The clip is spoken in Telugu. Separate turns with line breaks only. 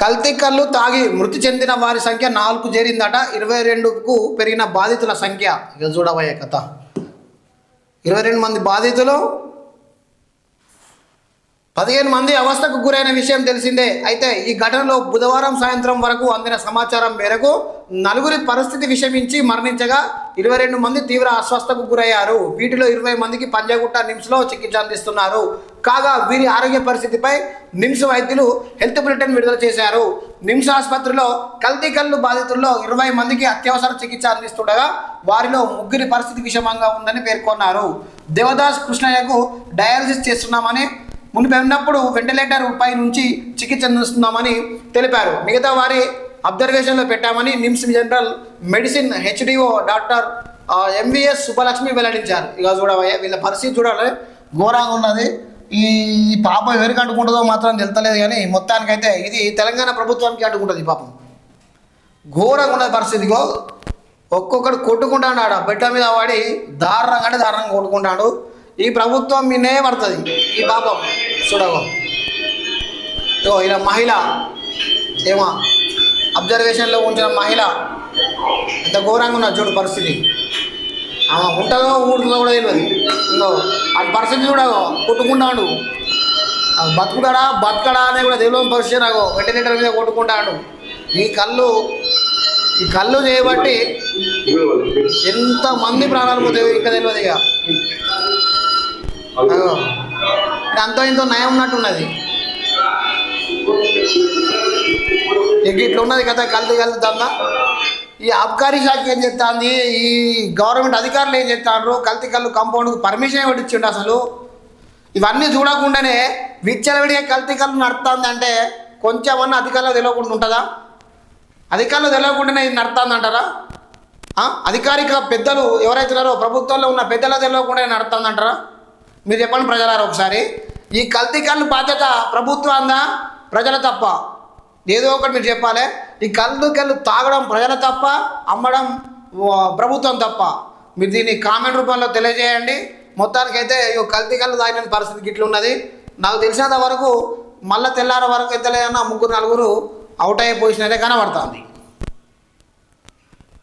కల్తీ కళ్ళు తాగి మృతి చెందిన వారి సంఖ్య నాలుగు చేరిందట. ఇరవై రెండుకు పెరిగిన బాధితుల సంఖ్య. ఇక చూడబోయే కథ. ఇరవై రెండు మంది బాధితులు పదిహేను మంది అవస్థకు గురైన విషయం తెలిసిందే. అయితే ఈ ఘటనలో బుధవారం సాయంత్రం వరకు అందిన సమాచారం మేరకు నలుగురి పరిస్థితి విషమించి మరణించగా ఇరవై రెండు మంది తీవ్ర అస్వస్థకు గురయ్యారు. వీటిలో ఇరవై మందికి పంజాగుట్ట నిమ్స్లో చికిత్స అందిస్తున్నారు. కాగా వీరి ఆరోగ్య పరిస్థితిపై నిమ్స్ వైద్యులు హెల్త్ బులెటిన్ విడుదల చేశారు. నిమ్స్ ఆసుపత్రిలో కల్తీ కళ్ళు బాధితుల్లో ఇరవై మందికి అత్యవసర చికిత్స అందిస్తుండగా వారిలో ముగ్గురి పరిస్థితి విషమంగా ఉందని పేర్కొన్నారు. దేవదాస్ కృష్ణయ్యకు డయాలసిస్ చేస్తున్నామని మునిపి ఉన్నప్పుడు వెంటిలేటర్ పై నుంచి చికిత్స అందిస్తున్నామని తెలిపారు. మిగతా వారి అబ్జర్వేషన్లో పెట్టామని NIMS general medicine HOD doctor MVS Subbalakshmi వెల్లడించారు. ఇక చూడవయ్యా వీళ్ళ పరిస్థితి చూడాలి. ఘోరంగా ఉన్నది. ఈ పాప ఎవరికి అంటుకుంటుందో మాత్రం తెలుతలేదు కానీ మొత్తానికైతే ఇది తెలంగాణ ప్రభుత్వానికి అంటుకుంటుంది పాపం. ఘోరంగా ఉన్న పరిస్థితిగో ఒక్కొక్కడు కొట్టుకుంటాడు ఆడ బిడ్డ మీద వాడి దారుణంగా అంటే దారుణంగా కొట్టుకుంటాడు. ఈ ప్రభుత్వం మీనే పడుతుంది. ఈ పాపం. చూడగో ఓ ఇలా మహిళ. ఏమో? అబ్జర్వేషన్లో ఉంచిన మహిళ. ఎంత ఘోరంగా ఉన్నది చూడు పరిస్థితి. ఆమె ఉంటుందో ఊడుతుందో కూడా తెలియదు. ఇంకో. ఆ పరిస్థితి చూడగో కొట్టుకుంటాడు. ఆ బతుకుతాడా బతకడా అనేది కూడా తెలియని పరిస్థితి నాకు? వెంటిలేటర్ మీద కొట్టుకుంటాడు. ఈ కళ్ళు ఈ కళ్ళు చేయబట్టి ఎంతమంది ప్రాణాలు పోతాయో ఇంకా తెలియదు ఇక. అంతో ఇంతో నయం ఉన్నట్టున్నది. ఇక ఇట్లా ఉన్నది కదా కళ్ళు కళ్ళు దందా? ఈ అబ్కారీ శాఖ ఏం చెప్తాంది ఈ గవర్నమెంట్ అధికారులు ఏం చెప్తాండ్రు కల్తీ కళ్ళు కాంపౌండ్కి పర్మిషన్ ఎవరు ఇచ్చిండు అసలు. ఇవన్నీ చూడకుండానే విచ్చలవిడిగా కల్తీ కళ్ళు నడుతుంది అంటే కొంచెమన్నా అధికారులు తెలియకుండా ఉంటుందా? అధికారులు తెలియకుండానే ఇది నడుతుంది అంటారా? అధికారిక పెద్దలు ఎవరైతే ఉన్నారో ప్రభుత్వంలో ఉన్న పెద్దలు తెలియకుండానే నడుతుంది అంటారా? మీరు చెప్పండి ప్రజలారా ఒకసారి. ఈ కల్తీ కళ్ళు బాధ్యత ప్రభుత్వందా ప్రజల తప్ప. ఏదో ఒకటి మీరు చెప్పాలి. ఈ కళ్ళు కళ్ళు తాగడం ప్రజల తప్ప అమ్మడం ప్రభుత్వం తప్ప. మీరు దీన్ని కామెంట్ రూపంలో తెలియజేయండి. మొత్తానికైతే ఇక కల్తీ కళ్ళు తాగిన పరిస్థితి ఇట్లా ఉన్నది. నాకు తెలిసినంత వరకు మళ్ళీ తెల్లార వరకు ఎంత లేదన్నా ముగ్గురు నలుగురు అవుట్ అయిపోయినదే కనబడుతుంది.